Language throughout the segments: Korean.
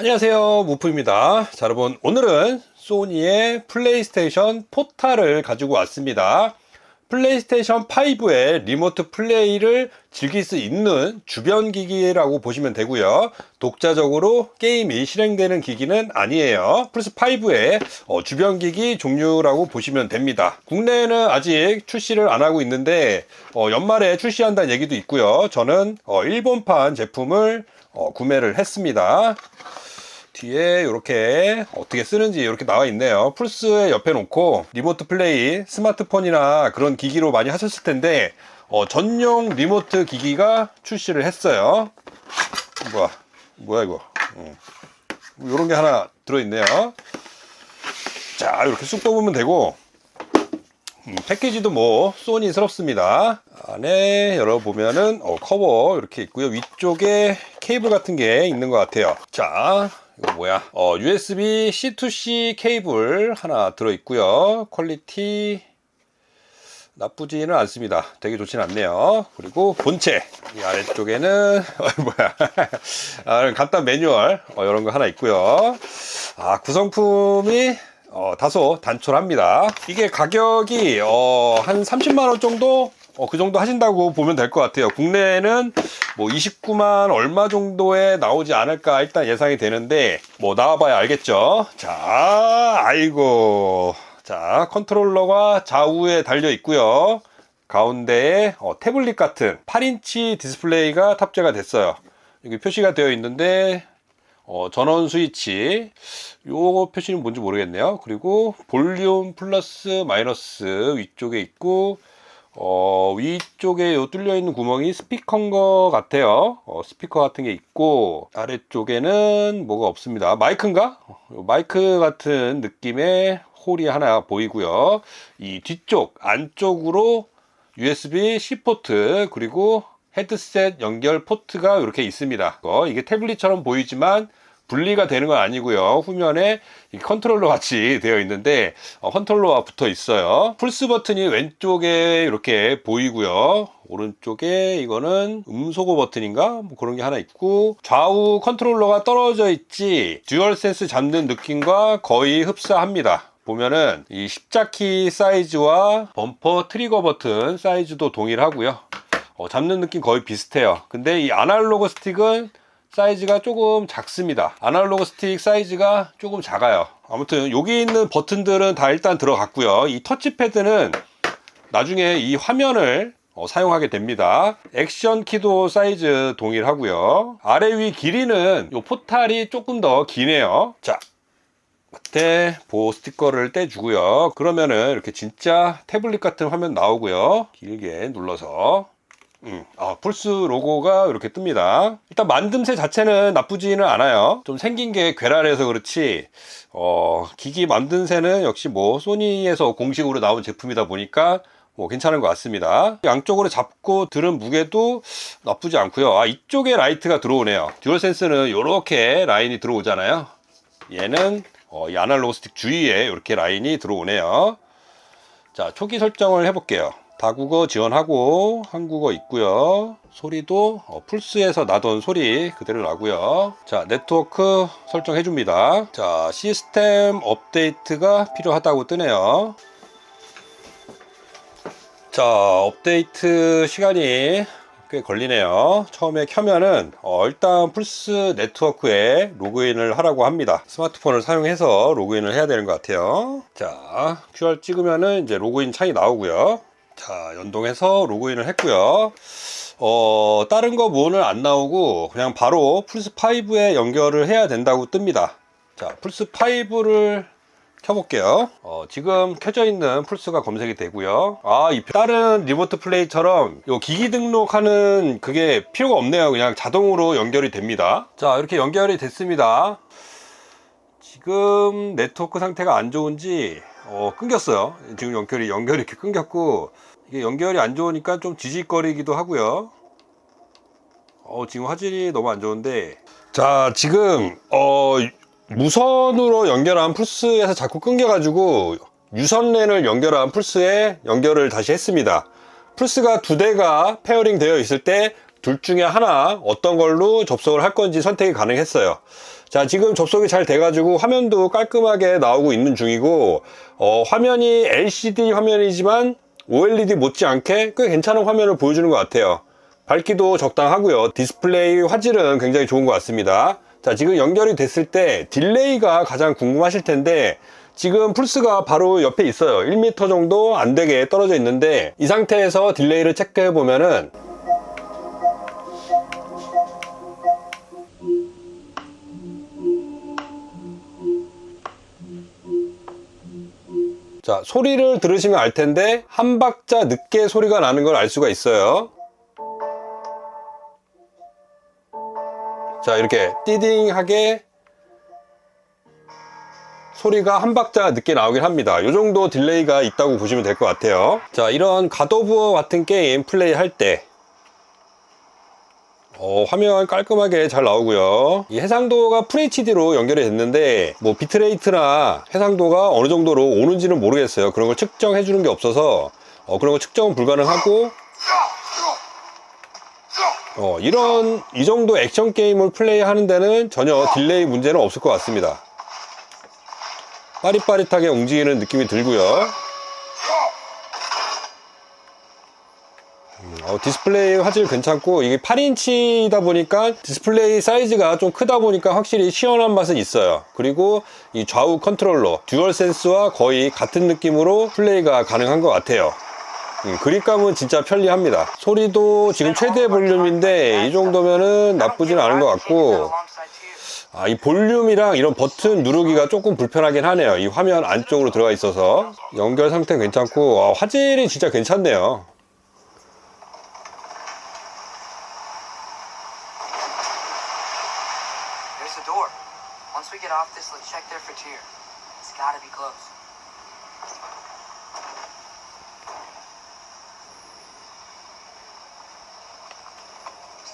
안녕하세요. 무프입니다. 자 여러분 오늘은 소니의 플레이스테이션 포탈을 가지고 왔습니다. 플레이스테이션 5의 리모트 플레이를 즐길 수 있는 주변 기기라고 보시면 되고요. 독자적으로 게임이 실행되는 기기는 아니에요. 플스 5의 어, 주변 기기 종류라고 보시면 됩니다. 국내에는 아직 출시를 안 하고 있는데 어, 연말에 출시한다는 얘기도 있고요. 저는 어, 일본판 제품을 어, 구매를 했습니다 뒤에 이렇게 어떻게 쓰는지 이렇게 나와 있네요. 플스에 옆에 놓고 리모트 플레이 스마트폰이나 그런 기기로 많이 하셨을 텐데 어, 전용 리모트 기기가 출시를 했어요. 뭐야, 뭐야 이거? 음. 이런 게 하나 들어있네요. 자, 이렇게 쑥 뽑으면 되고 음, 패키지도 뭐 소니스럽습니다. 안에 열어보면은 어, 커버 이렇게 있고요. 위쪽에 케이블 같은 게 있는 것 같아요. 자, 이거 뭐야? 어, USB C2C 케이블 하나 들어있고요. 퀄리티 나쁘지는 않습니다. 되게 좋진 않네요. 그리고 본체 이 아래쪽에는 어, 뭐야? 아, 간단 매뉴얼 어, 이런 거 하나 있고요. 아 구성품이 어, 다소 단촐합니다. 이게 가격이 어, 한 30만 원 정도 어, 그 정도 하신다고 보면 될 것 같아요. 국내에는 뭐 29만 얼마 정도에 나오지 않을까 일단 예상이 되는데 뭐 나와봐야 알겠죠. 자, 아이고. 자, 컨트롤러가 좌우에 달려 있고요. 가운데에 어, 태블릿 같은 8인치 디스플레이가 탑재가 됐어요. 여기 표시가 되어 있는데 어, 전원 스위치 요 표시는 뭔지 모르겠네요. 그리고 볼륨 플러스 마이너스 위쪽에 있고 어, 위쪽에 요 뚫려 있는 구멍이 스피커인 것 같아요. 어, 스피커 같은 게 있고 아래쪽에는 뭐가 없습니다. 마이크인가? 어, 마이크 같은 느낌의 홀이 하나 보이고요. 이 뒤쪽 안쪽으로 USB C 포트 그리고 헤드셋 연결 포트가 이렇게 있습니다. 어, 이게 태블릿처럼 보이지만 분리가 되는 건 아니고요. 후면에 컨트롤러 같이 되어 있는데 어, 컨트롤러가 붙어 있어요. 플스 버튼이 왼쪽에 이렇게 보이고요. 오른쪽에 이거는 음소거 버튼인가? 뭐 그런 게 하나 있고 좌우 컨트롤러가 떨어져 있지 듀얼 센스 잡는 느낌과 거의 흡사합니다. 보면은 이 십자키 사이즈와 범퍼 트리거 버튼 사이즈도 동일하고요. 어, 잡는 느낌 거의 비슷해요. 근데 이 아날로그 스틱은 사이즈가 조금 작습니다. 아날로그 스틱 사이즈가 조금 작아요. 아무튼 여기 있는 버튼들은 다 일단 들어갔고요. 이 터치패드는 나중에 이 화면을 어, 사용하게 됩니다. 액션 키도 사이즈 동일하고요. 아래 위 길이는 이 포탈이 조금 더 기네요. 자, 끝에 보호 스티커를 떼주고요. 그러면은 이렇게 진짜 태블릿 같은 화면 나오고요. 길게 눌러서 음, 아, 플스 로고가 이렇게 뜹니다. 일단 만듦새 자체는 나쁘지는 않아요. 좀 생긴 게 괴랄해서 그렇지, 어, 기기 만든 새는 역시 뭐 소니에서 공식으로 나온 제품이다 보니까 뭐 괜찮은 것 같습니다. 양쪽으로 잡고 들은 무게도 나쁘지 않고요. 아, 이쪽에 라이트가 들어오네요. 듀얼센스는 이렇게 라인이 들어오잖아요. 얘는 어, 이 아날로그 스틱 주위에 이렇게 라인이 들어오네요. 자, 초기 설정을 해볼게요. 다국어 지원하고 한국어 있고요. 소리도 어, 플스에서 나던 소리 그대로 나고요. 자, 네트워크 설정해 줍니다. 자, 시스템 업데이트가 필요하다고 뜨네요. 자, 업데이트 시간이 꽤 걸리네요. 처음에 켜면은 어, 일단 플스 네트워크에 로그인을 하라고 합니다. 스마트폰을 사용해서 로그인을 해야 되는 것 같아요. 자, QR 찍으면은 이제 로그인 창이 나오고요. 자, 연동해서 로그인을 했고요. 어, 다른 거 뭐는 안 나오고 그냥 바로 플스5에 연결을 해야 된다고 뜹니다. 자, 플스5를 켜볼게요. 어, 지금 켜져 있는 플스가 검색이 되고요. 아, 이 다른 리모트 플레이처럼 요 기기 등록하는 그게 필요가 없네요. 그냥 자동으로 연결이 됩니다. 자, 이렇게 연결이 됐습니다. 지금 네트워크 상태가 안 좋은지 어, 끊겼어요. 지금 연결이 연결이 이렇게 끊겼고 이게 연결이 안 좋으니까 좀 지직거리기도 하고요. 어, 지금 화질이 너무 안 좋은데 자, 지금 어 무선으로 연결한 플스에서 자꾸 끊겨가지고 유선랜을 연결한 플스에 연결을 다시 했습니다. 플스가 두 대가 페어링 되어 있을 때 둘 중에 하나 어떤 걸로 접속을 할 건지 선택이 가능했어요. 자, 지금 접속이 잘 돼가지고 화면도 깔끔하게 나오고 있는 중이고, 어, 화면이 LCD 화면이지만 OLED 못지않게 꽤 괜찮은 화면을 보여주는 것 같아요. 밝기도 적당하고요. 디스플레이 화질은 굉장히 좋은 것 같습니다. 자, 지금 연결이 됐을 때 딜레이가 가장 궁금하실 텐데, 지금 플스가 바로 옆에 있어요. 1m 정도 안 되게 떨어져 있는데, 이 상태에서 딜레이를 체크해 보면은, 자, 소리를 들으시면 알 텐데, 한 박자 늦게 소리가 나는 걸 알 수가 있어요. 자, 이렇게 띠딩하게 소리가 한 박자 늦게 나오긴 합니다. 이 정도 딜레이가 있다고 보시면 될 것 같아요. 자, 이런 갓오브 같은 게임 플레이 할 때, 어, 화면 깔끔하게 잘 나오고요. 이 해상도가 FHD로 연결이 됐는데 뭐 비트레이트나 해상도가 어느 정도로 오는지는 모르겠어요. 그런 걸 측정해 주는 게 없어서 어, 그런 거 측정은 불가능하고 어, 이런 이 정도 액션 게임을 플레이하는 데는 전혀 딜레이 문제는 없을 것 같습니다. 빠릿빠릿하게 움직이는 느낌이 들고요. 어, 디스플레이 화질 괜찮고 이게 8인치다 보니까 디스플레이 사이즈가 좀 크다 보니까 확실히 시원한 맛은 있어요. 그리고 이 좌우 컨트롤러 듀얼 센스와 거의 같은 느낌으로 플레이가 가능한 것 같아요. 음, 그립감은 진짜 편리합니다. 소리도 지금 최대 볼륨인데 이 정도면은 나쁘진 않은 것 같고 아, 이 볼륨이랑 이런 버튼 누르기가 조금 불편하긴 하네요. 이 화면 안쪽으로 들어가 있어서 연결 상태 괜찮고 아, 화질이 진짜 괜찮네요. There's the door. Once we get off this, let's check there for Tyr. It's gotta be close.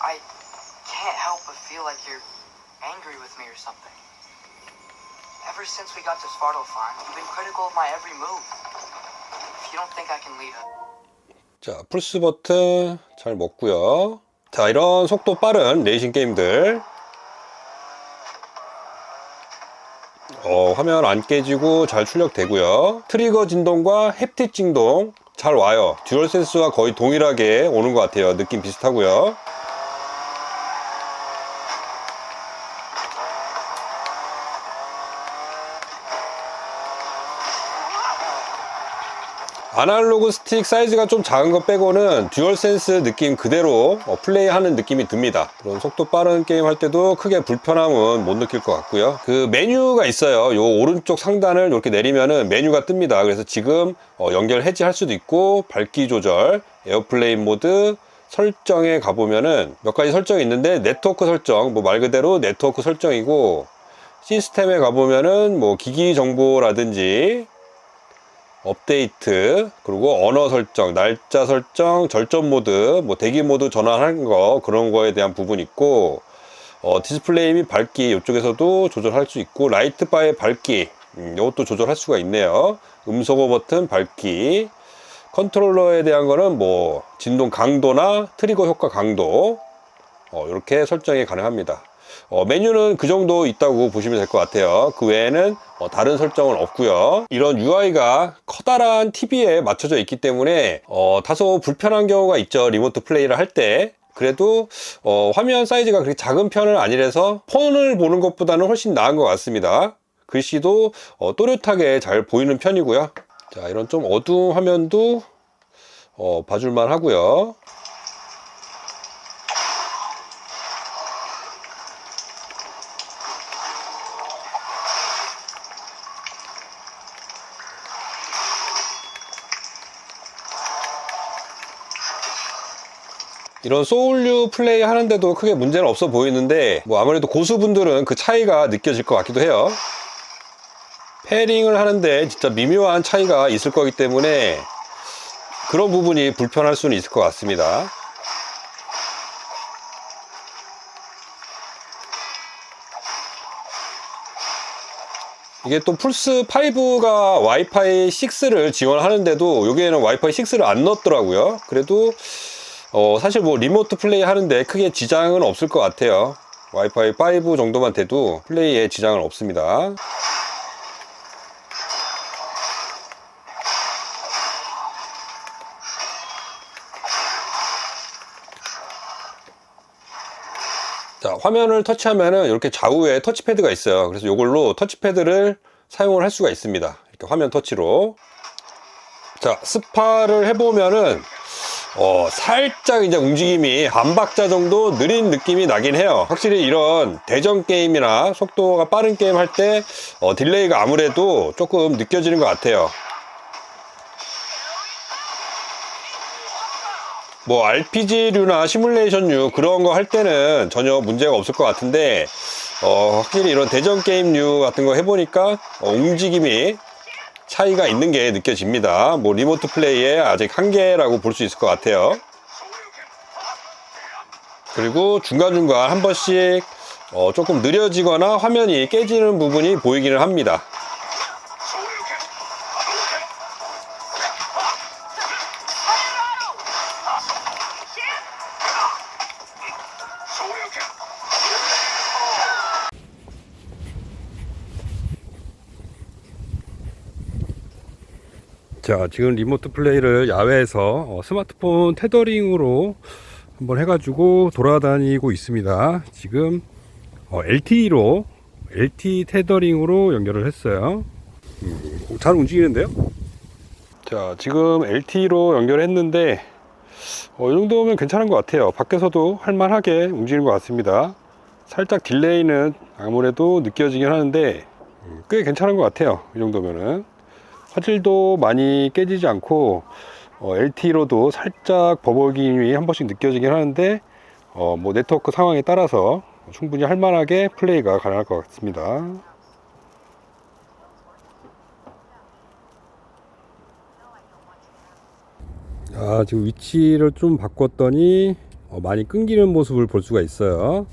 I can't help but feel like you're angry with me or something. Ever since we got to Svartalfheim, you've been critical of my every move. If you don't think I can lead a 자, 플스 버튼 잘 먹고요. 자, 이런 속도 빠른 레이싱 게임들. 어, 화면 안 깨지고 잘 출력되고요. 트리거 진동과 햅틱 진동 잘 와요. 듀얼 센스와 거의 동일하게 오는 것 같아요. 느낌 비슷하고요. 아날로그 스틱 사이즈가 좀 작은 것 빼고는 듀얼 센스 느낌 그대로 어, 플레이하는 느낌이 듭니다. 그런 속도 빠른 게임 할 때도 크게 불편함은 못 느낄 것 같고요. 그 메뉴가 있어요. 요 오른쪽 상단을 이렇게 내리면은 메뉴가 뜹니다. 그래서 지금 어, 연결 해지할 수도 있고 밝기 조절, 에어플레인 모드, 설정에 가보면은 몇 가지 설정이 있는데 네트워크 설정, 뭐 말 그대로 네트워크 설정이고 시스템에 가보면은 뭐 기기 정보라든지 업데이트 그리고 언어 설정 날짜 설정 절전 모드 뭐 대기 모드 전환하는 거 그런 거에 대한 부분 있고 어, 디스플레이 및 밝기 이쪽에서도 조절할 수 있고 라이트 바의 밝기 음, 이것도 조절할 수가 있네요. 음소거 버튼 밝기. 컨트롤러에 대한 거는 뭐 진동 강도나 트리거 효과 강도 어, 이렇게 설정이 가능합니다 어, 메뉴는 그 정도 있다고 보시면 될 것 같아요. 그 외에는 어, 다른 설정은 없고요. 이런 UI가 커다란 TV에 맞춰져 있기 때문에 어, 다소 불편한 경우가 있죠. 리모트 플레이를 할 때. 그래도 어, 화면 사이즈가 그렇게 작은 편은 아니라서 폰을 보는 것보다는 훨씬 나은 것 같습니다. 글씨도 어, 또렷하게 잘 보이는 편이고요. 자, 이런 좀 어두운 화면도 어, 봐줄만 하고요. 이런 소울류 플레이 하는데도 크게 문제는 없어 보이는데 뭐 아무래도 고수분들은 그 차이가 느껴질 것 같기도 해요. 페어링을 하는데 진짜 미묘한 차이가 있을 거기 때문에 그런 부분이 불편할 수는 있을 것 같습니다. 이게 또 플스 5가 와이파이 6를 지원하는데도 여기에는 와이파이 6를 안 넣었더라고요. 그래도 어, 사실 뭐 리모트 플레이 하는데 크게 지장은 없을 것 같아요. 와이파이 5 정도만 돼도 플레이에 지장은 없습니다. 자, 화면을 터치하면은 이렇게 좌우에 터치패드가 있어요. 그래서 이걸로 터치패드를 사용을 할 수가 있습니다. 이렇게 화면 터치로. 자, 스파를 해보면은, 어, 살짝 이제 움직임이 반박자 정도 느린 느낌이 나긴 해요. 확실히 이런 대전 게임이나 속도가 빠른 게임 할 때, 어, 딜레이가 아무래도 조금 느껴지는 것 같아요. 뭐 RPG류나 시뮬레이션류 그런 거 할 때는 전혀 문제가 없을 것 같은데 어, 확실히 이런 대전 게임류 같은 거 해보니까 어, 움직임이 차이가 있는 게 느껴집니다. 뭐 리모트 플레이의 아직 한계라고 볼 수 있을 것 같아요. 그리고 중간중간 한 번씩 어, 조금 느려지거나 화면이 깨지는 부분이 보이기는 합니다. 자, 지금 리모트 플레이를 야외에서 어, 스마트폰 테더링으로 한번 해가지고 돌아다니고 있습니다. 지금 어, LTE로 LTE 테더링으로 연결을 했어요. 음, 잘 움직이는데요? 자, 지금 LTE로 연결했는데 어, 이 정도면 괜찮은 것 같아요. 밖에서도 할만하게 움직이는 것 같습니다. 살짝 딜레이는 아무래도 느껴지긴 하는데 음, 꽤 괜찮은 것 같아요. 이 정도면은. 화질도 많이 깨지지 않고 어, LTE로도 살짝 버벅임이 한 번씩 느껴지긴 하는데 어, 뭐 네트워크 상황에 따라서 충분히 할만하게 플레이가 가능할 것 같습니다. 아, 지금 위치를 좀 바꿨더니 어, 많이 끊기는 모습을 볼 수가 있어요.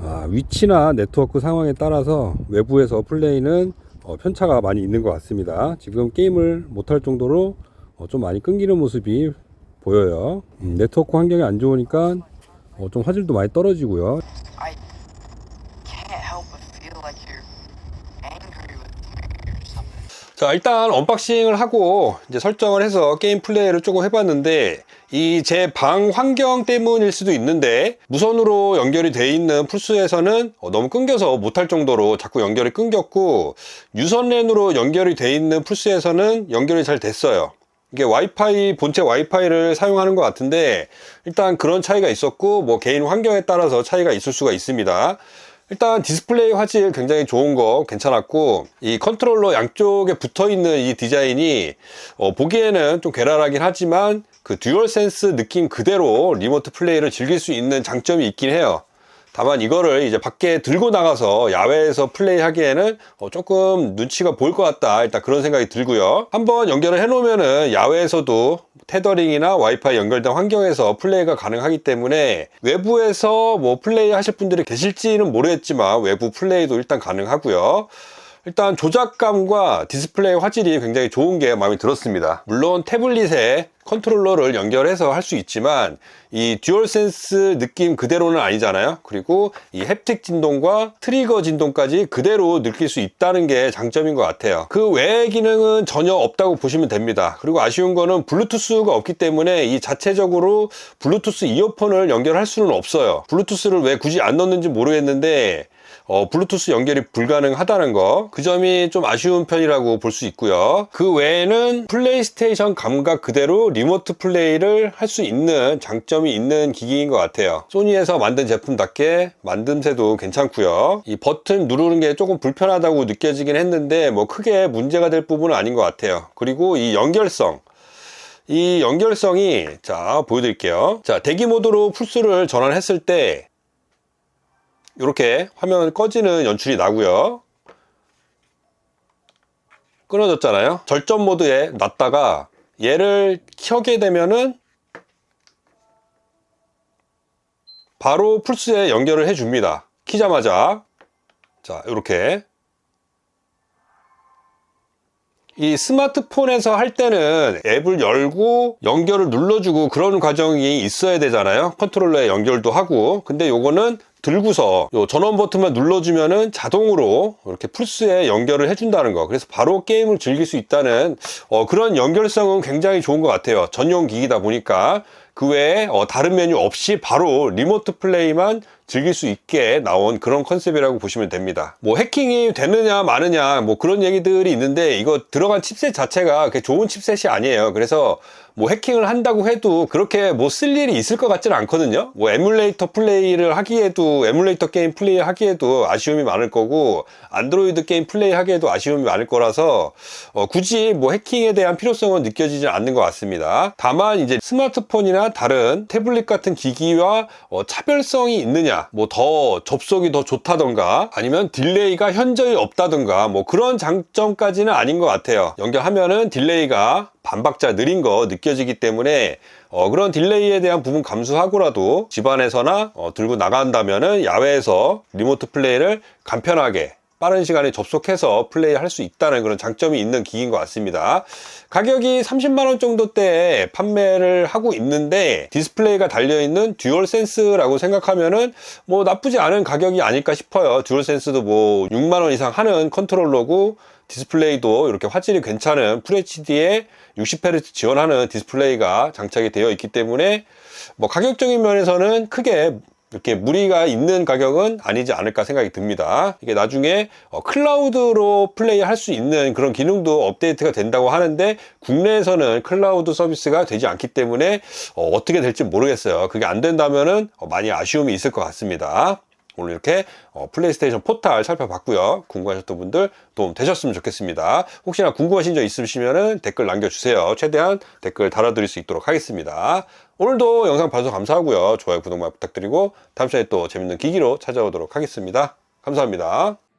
아, 위치나 네트워크 상황에 따라서 외부에서 플레이는 어, 편차가 많이 있는 것 같습니다. 지금 게임을 못할 정도로 어, 좀 많이 끊기는 모습이 보여요. 음, 네트워크 환경이 안 좋으니까 어, 좀 화질도 많이 떨어지고요. I can't help but feel like you're angry with me or something. 자, 일단 언박싱을 하고 이제 설정을 해서 게임 플레이를 조금 해봤는데 이 제 방 환경 때문일 수도 있는데 무선으로 연결이 돼 있는 플스에서는 어, 너무 끊겨서 못할 정도로 자꾸 연결이 끊겼고 유선랜으로 연결이 돼 있는 플스에서는 연결이 잘 됐어요. 이게 와이파이 본체 와이파이를 사용하는 것 같은데 일단 그런 차이가 있었고 뭐 개인 환경에 따라서 차이가 있을 수가 있습니다. 일단 디스플레이 화질 굉장히 좋은 거 괜찮았고 이 컨트롤러 양쪽에 붙어 있는 이 디자인이 어, 보기에는 좀 괴랄하긴 하지만 그 듀얼 센스 느낌 그대로 리모트 플레이를 즐길 수 있는 장점이 있긴 해요. 다만 이거를 이제 밖에 들고 나가서 야외에서 플레이 하기에는 어, 조금 눈치가 보일 것 같다. 일단 그런 생각이 들고요. 한번 연결을 해 놓으면은 야외에서도 테더링이나 와이파이 연결된 환경에서 플레이가 가능하기 때문에 외부에서 뭐 플레이 하실 분들이 계실지는 모르겠지만 외부 플레이도 일단 가능하고요. 일단 조작감과 디스플레이 화질이 굉장히 좋은 게 마음에 들었습니다. 물론 태블릿에 컨트롤러를 연결해서 할 수 있지만 이 듀얼 센스 느낌 그대로는 아니잖아요. 그리고 이 햅틱 진동과 트리거 진동까지 그대로 느낄 수 있다는 게 장점인 것 같아요. 그 외의 기능은 전혀 없다고 보시면 됩니다. 그리고 아쉬운 거는 블루투스가 없기 때문에 이 자체적으로 블루투스 이어폰을 연결할 수는 없어요. 블루투스를 왜 굳이 안 넣는지 모르겠는데 어, 블루투스 연결이 불가능하다는 거. 그 점이 좀 아쉬운 편이라고 볼 수 있고요. 그 외에는 플레이스테이션 감각 그대로 리모트 플레이를 할 수 있는 장점이 있는 기기인 것 같아요. 소니에서 만든 제품답게 만듦새도 괜찮고요. 이 버튼 누르는 게 조금 불편하다고 느껴지긴 했는데 뭐 크게 문제가 될 부분은 아닌 것 같아요. 그리고 이 연결성. 이 연결성이 자 보여드릴게요. 자 대기 모드로 플스를 전환했을 때 이렇게 화면 꺼지는 연출이 나고요. 끊어졌잖아요. 절전 모드에 놨다가 얘를 켜게 되면은 바로 플스에 연결을 해 줍니다. 키자마자 자 이렇게 이 스마트폰에서 할 때는 앱을 열고 연결을 눌러주고 그런 과정이 있어야 되잖아요. 컨트롤러에 연결도 하고. 근데 요거는 들고서 요 전원 버튼만 눌러주면은 자동으로 이렇게 플스에 연결을 해준다는 거. 그래서 바로 게임을 즐길 수 있다는 어, 그런 연결성은 굉장히 좋은 것 같아요. 전용 기기다 보니까 그 외에 어, 다른 메뉴 없이 바로 리모트 플레이만 즐길 수 있게 나온 그런 컨셉이라고 보시면 됩니다. 뭐 해킹이 되느냐 마느냐 뭐 그런 얘기들이 있는데 이거 들어간 칩셋 자체가 좋은 칩셋이 아니에요. 그래서 뭐 해킹을 한다고 해도 그렇게 뭐 쓸 일이 있을 것 같지는 않거든요. 뭐 에뮬레이터 플레이를 하기에도 에뮬레이터 게임 플레이 하기에도 아쉬움이 많을 거고 안드로이드 게임 플레이 하기에도 아쉬움이 많을 거라서 어, 굳이 뭐 해킹에 대한 필요성은 느껴지지 않는 것 같습니다. 다만 이제 스마트폰이나 다른 태블릿 같은 기기와 어, 차별성이 있느냐, 뭐 더 접속이 더 좋다던가 아니면 딜레이가 현저히 없다던가 뭐 그런 장점까지는 아닌 것 같아요. 연결하면은 딜레이가 반박자 느린 거 느껴지기 때문에 어, 그런 딜레이에 대한 부분 감수하고라도 집안에서나 어, 들고 나간다면은 야외에서 리모트 플레이를 간편하게 빠른 시간에 접속해서 플레이 할 수 있다는 그런 장점이 있는 기기인 것 같습니다. 가격이 30만원 정도대에 판매를 하고 있는데 디스플레이가 달려있는 듀얼 센스라고 생각하면은 뭐 나쁘지 않은 가격이 아닐까 싶어요. 듀얼 센스도 뭐 6만원 이상 하는 컨트롤러고 디스플레이도 이렇게 화질이 괜찮은 FHD에 60Hz 지원하는 디스플레이가 장착이 되어 있기 때문에 뭐 가격적인 면에서는 크게 이렇게 무리가 있는 가격은 아니지 않을까 생각이 듭니다. 이게 나중에 어, 클라우드로 플레이 할 수 있는 그런 기능도 업데이트가 된다고 하는데 국내에서는 클라우드 서비스가 되지 않기 때문에 어, 떻게 될지 모르겠어요. 그게 안 된다면은 어, 많이 아쉬움이 있을 것 같습니다. 오늘 이렇게 어, 플레이스테이션 포탈 살펴봤고요. 궁금하셨던 분들 도움 되셨으면 좋겠습니다. 혹시나 궁금하신 점 있으시면 댓글 남겨주세요. 최대한 댓글 달아드릴 수 있도록 하겠습니다. 오늘도 영상 봐주셔서 감사하고요. 좋아요, 구독만 부탁드리고 다음 시간에 또 재밌는 기기로 찾아오도록 하겠습니다. 감사합니다.